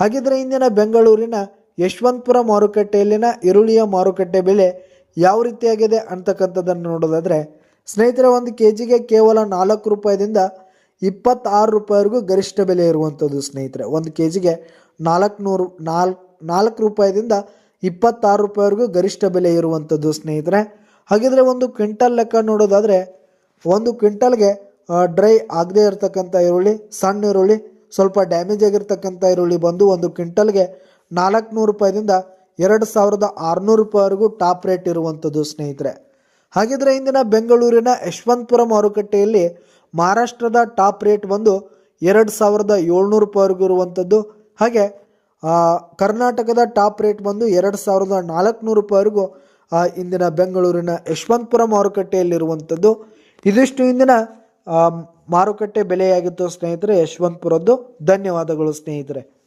ಹಾಗಿದ್ರೆ ಇಂದಿನ ಬೆಂಗಳೂರಿನ ಯಶವಂತಪುರ ಮಾರುಕಟ್ಟೆಯಲ್ಲಿನ ಈರುಳ್ಳಿಯ ಮಾರುಕಟ್ಟೆ ಬೆಲೆ ಯಾವ ರೀತಿಯಾಗಿದೆ ಅಂತಕ್ಕಂಥದ್ದನ್ನು ನೋಡೋದಾದರೆ, ಸ್ನೇಹಿತರೆ, ಒಂದು ಕೆ ಜಿಗೆ ಕೇವಲ ನಾಲ್ಕು ರೂಪಾಯಿದಿಂದ ಇಪ್ಪತ್ತಾರು ರೂಪಾಯಿವರೆಗೂ ಗರಿಷ್ಠ ಬೆಲೆ ಇರುವಂಥದ್ದು ಸ್ನೇಹಿತರೆ. ಒಂದು ಕೆ ಜಿಗೆ ನಾಲ್ಕುನೂರು ನಾಲ್ಕು ನಾಲ್ಕು ರೂಪಾಯಿದಿಂದ ಇಪ್ಪತ್ತಾರು ರೂಪಾಯಿವರೆಗೂ ಗರಿಷ್ಠ ಬೆಲೆ ಇರುವಂಥದ್ದು ಸ್ನೇಹಿತರೆ. ಹಾಗಿದ್ರೆ ಒಂದು ಕ್ವಿಂಟಲ್ ಲೆಕ್ಕ ನೋಡೋದಾದರೆ, ಒಂದು ಕ್ವಿಂಟಲ್ಗೆ ಡ್ರೈ ಆಗದೇ ಇರತಕ್ಕಂಥ ಈರುಳ್ಳಿ, ಸಣ್ಣ ಈರುಳ್ಳಿ ಸ್ವಲ್ಪ ಡ್ಯಾಮೇಜ್ ಆಗಿರ್ತಕ್ಕಂಥ ಈರುಳ್ಳಿ ಬಂದು ಒಂದು ಕ್ವಿಂಟಲ್ಗೆ ನಾಲ್ಕುನೂರು ರೂಪಾಯಿದಿಂದ ಎರಡು ಸಾವಿರದ ಆರುನೂರು ರೂಪಾಯಿವರೆಗೂ ಟಾಪ್ ರೇಟ್ ಇರುವಂಥದ್ದು ಸ್ನೇಹಿತರೆ. ಹಾಗಿದ್ರೆ ಇಂದಿನ ಬೆಂಗಳೂರಿನ ಯಶವಂತಪುರ ಮಾರುಕಟ್ಟೆಯಲ್ಲಿ ಮಹಾರಾಷ್ಟ್ರದ ಟಾಪ್ ರೇಟ್ ಬಂದು ಎರಡು ಸಾವಿರದ ಏಳ್ನೂರು ರೂಪಾಯಿವರೆಗೂ ಇರುವಂಥದ್ದು. ಹಾಗೆ ಕರ್ನಾಟಕದ ಟಾಪ್ ರೇಟ್ ಬಂದು ಎರಡು ಸಾವಿರದ ನಾಲ್ಕುನೂರು ರೂಪಾಯಿವರೆಗೂ ಇಂದಿನ ಬೆಂಗಳೂರಿನ ಯಶವಂತಪುರ ಮಾರುಕಟ್ಟೆಯಲ್ಲಿರುವಂಥದ್ದು ಇದಿಷ್ಟು ಇಂದಿನ ಮಾರುಕಟ್ಟೆ ಬೆಲೆಯಾಗಿತ್ತು ಸ್ನೇಹಿತರೆ ಯಶವಂತಪುರದ್ದು ಧನ್ಯವಾದಗಳು ಸ್ನೇಹಿತರೆ.